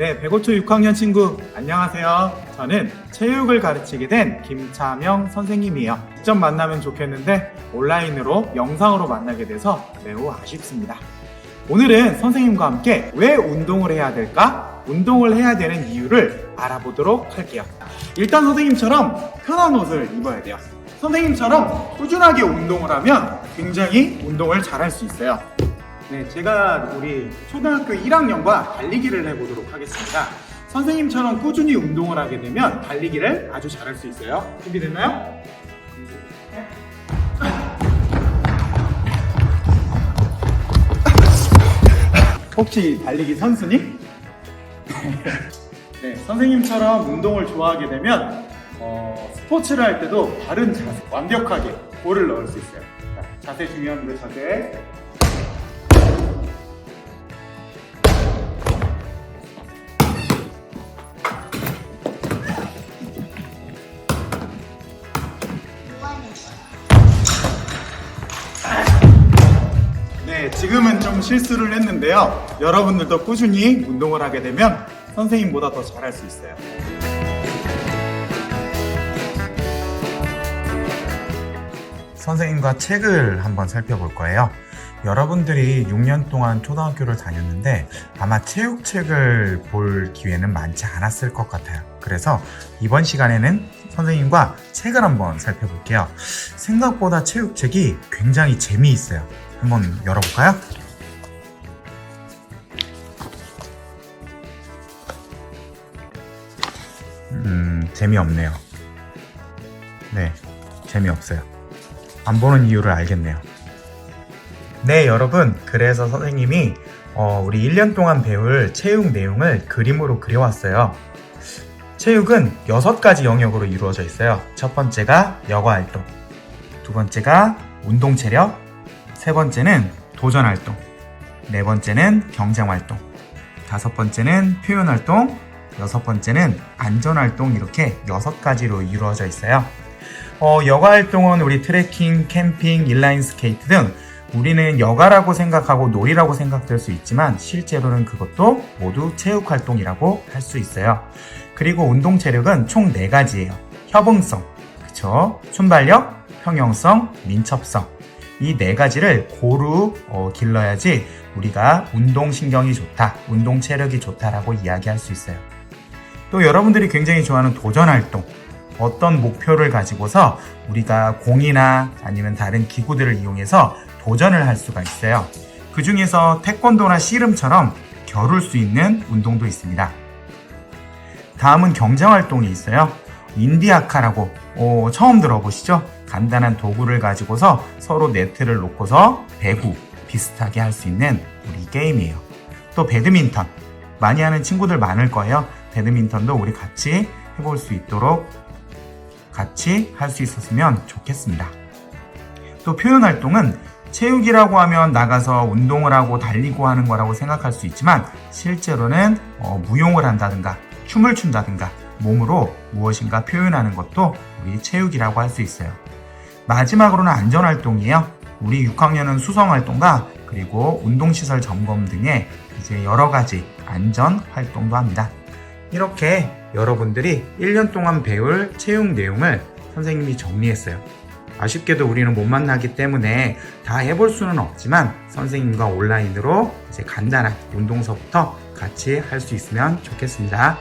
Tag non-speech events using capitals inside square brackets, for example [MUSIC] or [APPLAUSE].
네, 105초 6학년 친구 안녕하세요. 저는 체육을 가르치게 된 김차명 선생님이에요. 직접 만나면 좋겠는데 온라인으로 영상으로 만나게 돼서 매우 아쉽습니다. 오늘은 선생님과 함께 왜 운동을 해야 될까? 운동을 해야 되는 이유를 알아보도록 할게요. 일단 선생님처럼 편한 옷을 입어야 돼요. 선생님처럼 꾸준하게 운동을 하면 굉장히 운동을 잘할 수 있어요. 네, 제가 우리 초등학교 1학년과 달리기를 해보도록 하겠습니다. 선생님처럼 꾸준히 운동을 하게 되면 달리기를 아주 잘할 수 있어요. 준비됐나요? 혹시 달리기 선수니? [LAUGHS] 네, 선생님처럼 운동을 좋아하게 되면 어, 스포츠를 할 때도 바른 자세, 완벽하게 볼을 넣을 수 있어요. 자, 자세 중요합니다. 자세. 네, 지금은 좀 실수를 했는데요. 여러분들도 꾸준히 운동을 하게 되면 선생님보다 더 잘할 수 있어요. 선생님과 책을 한번 살펴볼 거예요. 여러분들이 6년 동안 초등학교를 다녔는데 아마 체육책을 볼 기회는 많지 않았을 것 같아요. 그래서 이번 시간에는 선생님과 책을 한번 살펴볼게요. 생각보다 체육책이 굉장히 재미있어요. 한번 열어볼까요? 음, 재미없네요. 네, 재미없어요. 안 보는 이유를 알겠네요. 네, 여러분. 그래서 선생님이 어, 우리 1년 동안 배울 체육 내용을 그림으로 그려왔어요. 체육은 6가지 영역으로 이루어져 있어요. 첫 번째가 여가 활동, 두 번째가 운동 체력, 세 번째는 도전 활동, 네 번째는 경쟁 활동, 다섯 번째는 표현 활동, 여섯 번째는 안전 활동 이렇게 여섯 가지로 이루어져 있어요. 어, 여가 활동은 우리 트레킹, 캠핑, 인라인 스케이트 등 우리는 여가라고 생각하고 놀이라고 생각될 수 있지만 실제로는 그것도 모두 체육 활동이라고 할 수 있어요. 그리고 운동 체력은 총 4가지예요. 협응성, 그쵸? 순발력, 평형성, 민첩성. 이 네 가지를 고루 어, 길러야지 우리가 운동 신경이 좋다, 운동 체력이 좋다라고 이야기할 수 있어요. 또 여러분들이 굉장히 좋아하는 도전 활동. 어떤 목표를 가지고서 우리가 공이나 아니면 다른 기구들을 이용해서 도전을 할 수가 있어요. 그 중에서 태권도나 씨름처럼 겨룰 수 있는 운동도 있습니다. 다음은 경쟁 활동이 있어요. 인디아카라고 어, 처음 들어보시죠? 간단한 도구를 가지고서 서로 네트를 놓고서 배구 비슷하게 할 수 있는 우리 게임이에요. 또 배드민턴 많이 하는 친구들 많을 거예요. 배드민턴도 우리 같이 해볼 수 있도록 같이 할 수 있었으면 좋겠습니다. 또 표현 활동은 체육이라고 하면 나가서 운동을 하고 달리고 하는 거라고 생각할 수 있지만 실제로는 어, 무용을 한다든가 춤을 춘다든가 몸으로 무엇인가 표현하는 것도 우리 체육이라고 할 수 있어요. 마지막으로는 안전 활동이에요. 우리 6학년은 수성 활동과 그리고 운동시설 점검 등의 이제 여러 가지 안전 활동도 합니다. 이렇게 여러분들이 1년 동안 배울 체육 내용을 선생님이 정리했어요. 아쉽게도 우리는 못 만나기 때문에 다 해볼 수는 없지만 선생님과 온라인으로 이제 간단한 운동서부터 같이 할 수 있으면 좋겠습니다.